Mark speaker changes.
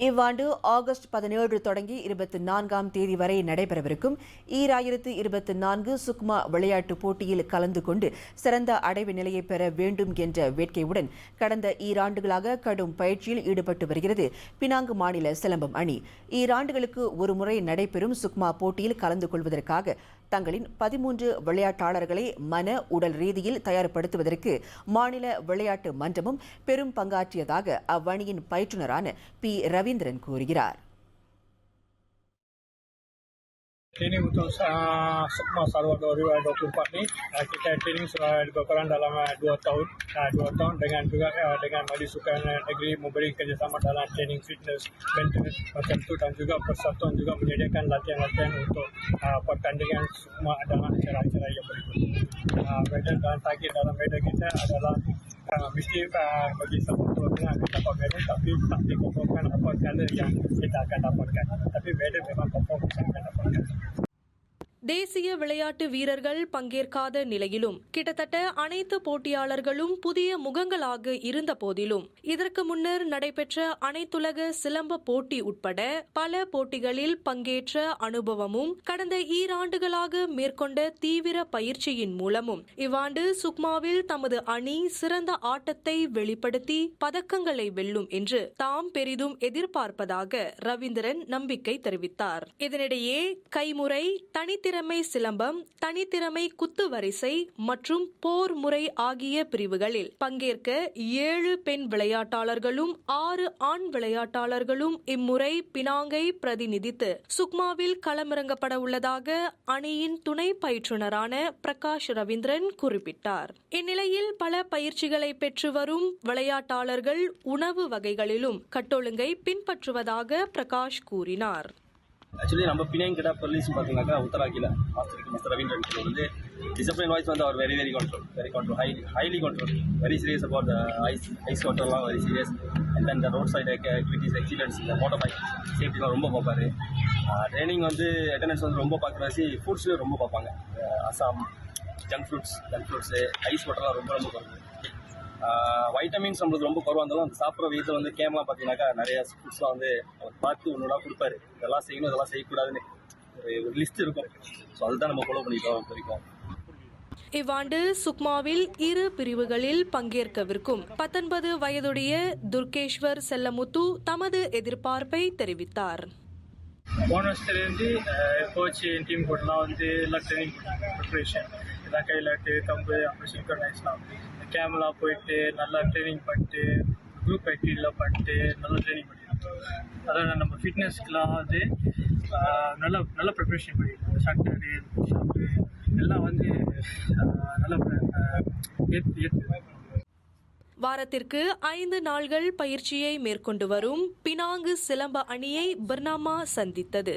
Speaker 1: இவ்வாண்டு ஆகஸ்ட் பதினேழு தொடங்கி இருபத்தி நான்காம் தேதி வரை நடைபெறவிருக்கும் ஈராயிரத்து இருபத்தி நான்கு சுக்மா விளையாட்டுப் போட்டியில் கலந்து கொண்டு சிறந்த அடைவு நிலையை பெற வேண்டும் என்ற வேட்கையுடன் கடந்த ஈராண்டுகளாக கடும் பயிற்சியில் ஈடுபட்டு வருகிறது. பினாங்கு மாநில சிலம்பம் அணி. ஈராண்டுகளுக்கு ஒருமுறை நடைபெறும் சுக்மா போட்டியில் கலந்து கொள்வதற்காக தங்களின் பதிமூன்று விளையாட்டாளர்களை மன உடல் ரீதியில் தயார்படுத்துவதற்கு மாநில விளையாட்டு மன்றமும் பெரும் பங்காற்றியதாக அவ்வணியின் பயிற்றுநரான பி. ரவி ரவீந்திரன் கூறுகிறார்
Speaker 2: Training untuk uh, Sukma Sarawak 2024 ni uh, kita training uh, lebih kurang dalam uh, 2 tahun uh, 2 tahun dengan juga uh, dengan Mali Sukan uh, Negeri memberi kerjasama dalam training fitness maintenance macam tu dan juga persatuan juga menyediakan latihan-latihan untuk uh, pertandingan Sukma dalam acara-acara yang berikut. Uh, medal dan target dalam medal kita adalah mesti uh, bagi akan dapat medal tapi tak dikumpulkan apa color yang kita akan dapatkan. Tapi medal memang kita akan dapatkan.
Speaker 3: தேசிய விளையாட்டு வீரர்கள் பங்கேற்காத நிலையிலும் கிட்டத்தட்ட அனைத்து போட்டியாளர்களும் புதிய முகங்களாக இருந்த போதிலும் இதற்கு முன்னர் நடைபெற்ற அனைத்துலக சிலம்ப போட்டி உட்பட பல போட்டிகளில் பங்கேற்ற அனுபவமும் கடந்த ஈராண்டுகளாக மேற்கொண்ட தீவிர பயிற்சியின் மூலமும் இவ்வாண்டு சுக்மாவில் தமது அணி சிறந்த ஆட்டத்தை வெளிப்படுத்தி பதக்கங்களை வெல்லும் என்று தாம் பெரிதும் எதிர்பார்ப்பதாக ரவீந்திரன் நம்பிக்கை தெரிவித்தார். இதனிடையே கைமுறை தனித்திற தனித்திறமை சிலம்பம் தனித்திறமை குத்து வரிசை மற்றும் போர் முறை ஆகிய பிரிவுகளில் பங்கேற்க ஏழு பெண் விளையாட்டாளர்களும் ஆறு ஆண் விளையாட்டாளர்களும் இம்முறை பினாங்கை பிரதிநிதித்து சுக்மாவில் களமிறங்கப்பட உள்ளதாக அணியின் துணை பயிற்றுனரான பிரகாஷ் ரவீந்திரன் குறிப்பிட்டார். இந்நிலையில் பல பயிற்சிகளை பெற்று வரும் விளையாட்டாளர்கள் உணவு வகைகளிலும் கட்டொழுங்கை பின்பற்றுவதாக பிரகாஷ் கூறினார்.
Speaker 4: ஆக்சுவலி நம்ம பிணையம் கிட்ட பர்லிஸ் பார்த்தீங்கன்னாக்கா உத்தராக்கில மாஸ்டர் மிஸ்டர் ரவீந்திரன் கிட்ட வந்து டிசிப்ளின் வாய்ஸ் வந்து அவர் very very control very control high highly control very serious about the eyes eyes கண்ட்ரோல்லாம் very serious and then the road side activities accidents இந்த மோட்டர் பைக் சேஃப்டிலாம் ரொம்ப பார்ப்பாரு. ட்ரைனிங் வந்து அட்டண்டன்ஸ் வந்து ரொம்ப பார்க்குறாச்சு ஃபுட்ஸ்லேயும் ரொம்ப பார்ப்பாங்க. Assam junk fruits junk fruits ice வாட்டர்லாம் ரொம்ப ரொம்ப குறைவு வைட்டமின்ஸ் நம்மளுக்கு ரொம்ப குறவாக இருந்தாலும் அந்த சாப்பிட்ற விதத்தில் வந்து கேம்லாம் பார்த்தீங்கன்னாக்கா நிறைய ஃபுட்ஸ்லாம் வந்து அவர் பார்த்து ஒன்று ஒன்றா கொடுப்பாரு. இதெல்லாம் செய்யணும் இதெல்லாம் செய்யக்கூடாதுன்னு ஒரு ஒரு லிஸ்ட் இருக்கும் ஸோ அதுதான் நம்ம ஃபாலோ பண்ணிட்டோம் வரைக்கும்
Speaker 3: இவ்வாண்டு சுக்மாவில் இரு பிரிவுகளில் பங்கேற்கவிருக்கும் பத்தொன்பது வயதுடைய துர்கேஸ்வர் செல்லமுத்து தமது எதிர்பார்ப்பை தெரிவித்தார்.
Speaker 2: போனஸ்லேருந்து கோச் டீம் கூடலாம் வந்து எல்லாம் ட்ரைனிங் ப்ரிப்ரேஷன் எல்லாம் கையிலாட்டு கம்பு அப்புறம் சிங்க்ரனைஸ்லாம் கேமலா போயிட்டு நல்லா ட்ரைனிங் பண்ணிட்டு குரூப் ஆக்டிவிட்டிலாம் பண்ணிட்டு நல்லா ட்ரைனிங் பண்ணியிருக்கோம் அதாவது நம்ம ஃபிட்னஸ்க்கெலாம் வந்து நல்லா நல்லா ப்ரிப்ரேஷன் பண்ணியிருக்கோம் சட்டரு ஷாப்பு எல்லாம் வந்து நல்லா ஏற்று ஏற்று
Speaker 3: வாரத்திற்கு ஐந்து நாள்கள் பயிற்சியை மேற்கொண்டு வரும் பினாங்கு சிலம்ப அணியை பர்னாமா சந்தித்தது.